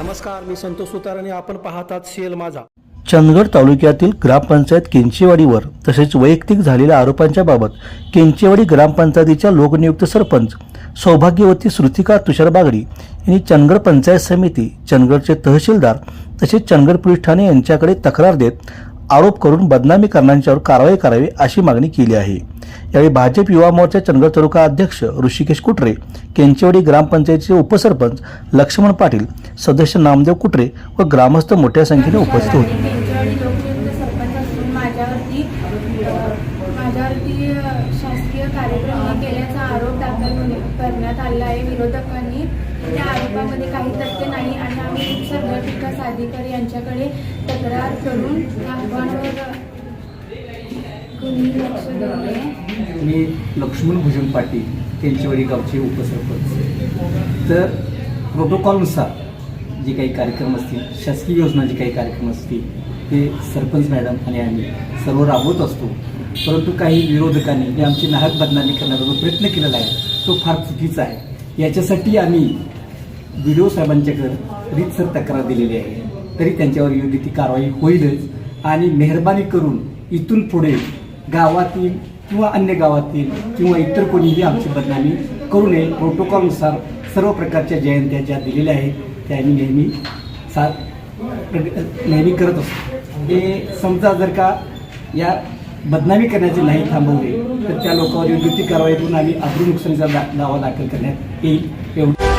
नमस्कार मी संतोष सुतार आणि आपण पाहतात सेल माझा. चंदगड तालुक्यातील ग्रामपंचायत केंचेवाडीवर तसेच वैयक्तिक झालेल्या आरोपांच्या बाबत केंचेवाडी ग्रामपंचायतीच्या लोकनियुक्त सरपंच सौभाग्यवती श्रुतिका तुषार बागडी यांनी चंदगड पंचायत समिती चंदगडचे तहसीलदार तसेच चंदगड पोलीस ठाणे यांच्याकडे तक्रार देत आरोप करून बदनामी करणाऱ्यांच्यावर कारवाई करावी अशी मागणी केली आहे. यावेळी भाजप युवा मोर्चा चंदगड तालुका अध्यक्ष ऋषिकेश कुटरे केंचेवाडी ग्रामपंचायतीचे उपसरपंच लक्ष्मण पाटील सदस्य नामदेव कुटरे व ग्रामस्थ मोठ्या संख्येने उपस्थित होते. शासकीय कार्यक्रम केल्याचा आरोप दाखल करण्यात आला आहे. विरोधकांनी त्या आरोपामध्ये काही तथ्य नाही आणि आम्ही सगळ्या विकास अधिकारी यांच्याकडे तक्रार करून आव्हानावर मी लक्ष्मण भुजन पाटील त्यांच्यावरी गावचे उपसरपंच. तर प्रोटोकॉलनुसार जे काही कार्यक्रम असतील शासकीय योजना जे काही कार्यक्रम असतील ते सरपंच मॅडम आणि आम्ही सर्व राबवत असतो. परंतु काही विरोधकांनी जे आमची नाहक बदनामी करण्याचा जो प्रयत्न केलेला आहे तो फार चुकीचा आहे. याच्यासाठी आम्ही बी डी ओ साहेबांच्याकडे रीतसर तक्रार दिलेली आहे. तरी त्यांच्यावर योग्य ती कारवाई होईलच आणि मेहरबानी करून इथून पुढे गावातील किंवा अन्य गावातील किंवा इतर कोणीही आमची बदनामी करू नये. प्रोटोकॉलनुसार सर्व प्रकारच्या जयंत्या ज्या दिलेल्या आहेत त्या आम्ही नेहमी सा प्रग- नेहमी करत असतो. हे समजा जर का या बदनामी करण्याचे नाही थांबवले तर त्या लोकांवर योग्य ती कारवाईतून आम्ही अब्रू नुकसानीचा दा- दावा दाखल करण्यात येईल. एवढं